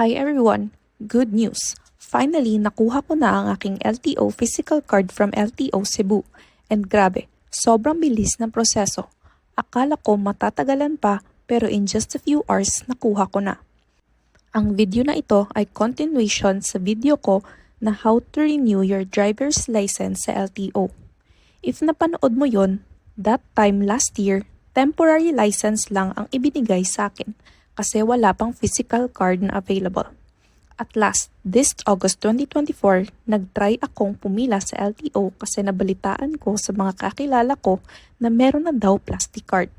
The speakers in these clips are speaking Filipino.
Hi everyone! Good news! Finally, nakuha ko na ang aking LTO physical card from LTO Cebu. And grabe, sobrang bilis ng proseso. Akala ko matatagalan pa pero in just a few hours nakuha ko na. Ang video na ito ay continuation sa video ko na how to renew your driver's license sa LTO. If napanood mo yon, that time last year, temporary license lang ang ibinigay sa akin kasi wala pang physical card na available. At last, this August 2024, nag-try akong pumila sa LTO kasi nabalitaan ko sa mga kakilala ko na meron na daw plastic card.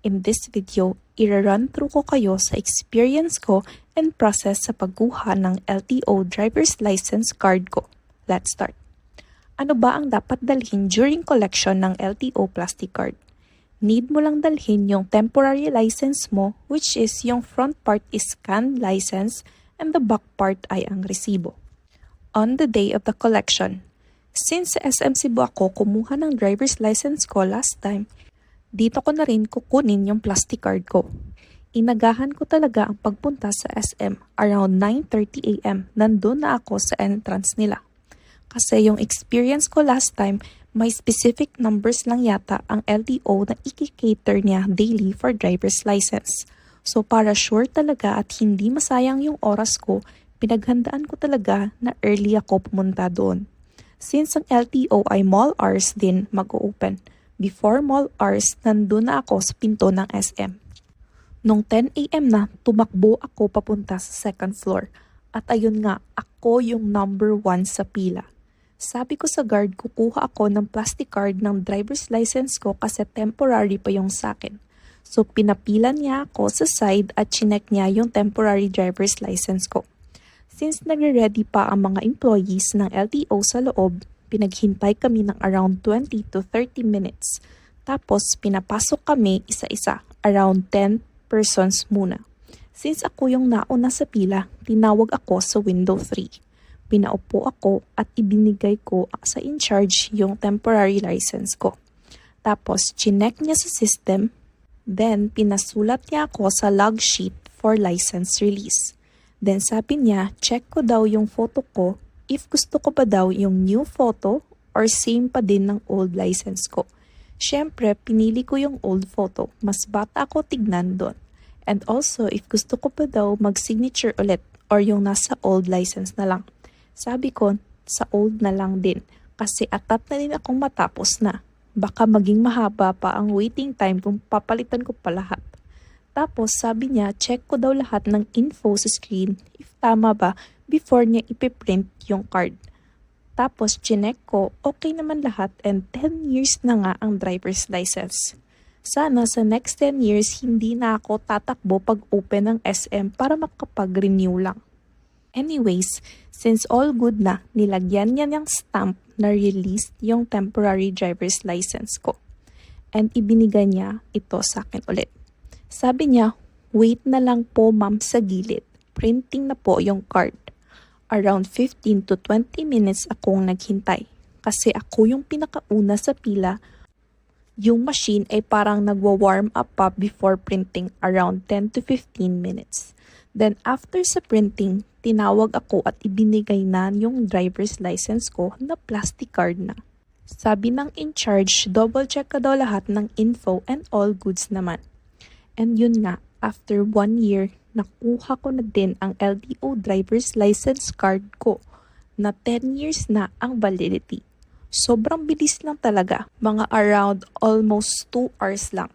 In this video, ira-run through ko kayo sa experience ko and process sa pagkuha ng LTO driver's license card ko. Let's start. Ano ba ang dapat dalhin during collection ng LTO plastic card? Need mo lang dalhin yung temporary license mo which is yung front part is scanned license and the back part ay ang resibo. On the day of the collection, since sa SM Cebu ako kumuha ng driver's license ko last time, dito ko na rin kukunin yung plastic card ko. Inagahan ko talaga ang pagpunta sa SM around 9.30am. Nandun na ako sa entrance nila. Kasi yung experience ko last time, may specific numbers lang yata ang LTO na ikikater niya daily for driver's license. So para sure talaga at hindi masayang yung oras ko, pinaghandaan ko talaga na early ako pumunta doon. Since ang LTO ay mall hours din mag-open, before mall hours, nandun na ako sa pinto ng SM. Nung 10am na, tumakbo ako papunta sa second floor. At ayun nga, ako yung number one sa pila. Sabi ko sa guard, kukuha ako ng plastic card ng driver's license ko kasi temporary pa yung sakin. So pinapilan niya ako sa side at chinek niya yung temporary driver's license ko. Since nagre-ready pa ang mga employees ng LTO sa loob, pinaghintay kami ng around 20 to 30 minutes. Tapos pinapasok kami isa-isa, around 10 persons muna. Since ako yung nauna sa pila, tinawag ako sa window 3. Pinaupo ako at ibinigay ko sa in-charge yung temporary license ko. Tapos, chinek niya sa system Then, pinasulat niya ako sa log sheet for license release. Then sabi niya, check ko daw yung photo ko if gusto ko pa daw yung new photo or same pa din ng old license ko. Siyempre, pinili ko yung old photo. Mas bata ako tignan doon. And also, if gusto ko pa daw mag-signature ulit or yung nasa old license na lang. Sabi ko, sa old na lang din. Kasi atat na din akong matapos na baka maging mahaba pa ang waiting time kung papalitan ko pa lahat. Tapos sabi niya, check ko daw lahat ng info sa screen if tama ba before niya ipiprint yung card. Tapos chinek ko, okay naman lahat and 10 years na nga ang driver's license. Sana sa next 10 years hindi na ako tatakbo pag open ng SM para makapag-renew lang. Anyways, since all good na, nilagyan niya ng stamp na released yung temporary driver's license ko. And ibinigay niya ito sa akin ulit. Sabi niya, wait na lang po ma'am sa gilid. Printing na po yung card. Around 15 to 20 minutes akong naghintay. Kasi ako yung pinakauna sa pila yung machine ay parang nagwa-warm up pa before printing around 10 to 15 minutes. Then after sa printing, tinawag ako at ibinigay na yung driver's license ko na plastic card na. Sabi ng in-charge, double check ka daw lahat ng info and all goods naman. And yun nga, after one year, nakuha ko na din ang LTO driver's license card ko na 10 years na ang validity. Sobrang bilis lang talaga, mga around almost 2 hours lang.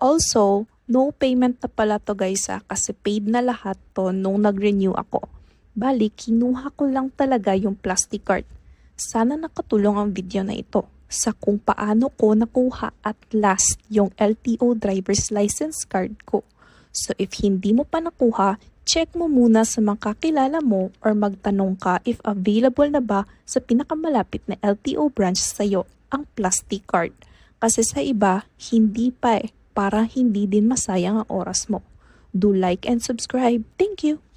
Also, no payment na pala to guys ha, kasi paid na lahat to nung nag-renew ako. Bali, kinuha ko lang talaga yung plastic card. Sana nakatulong ang video na ito sa kung paano ko nakuha at last yung LTO driver's license card ko. So if hindi mo pa nakuha, check mo muna sa mga kakilala mo or magtanong ka if available na ba sa pinakamalapit na LTO branch sa'yo ang plastic card. Kasi sa iba, hindi pa eh, para hindi din masayang ang oras mo. Do like and subscribe. Thank you!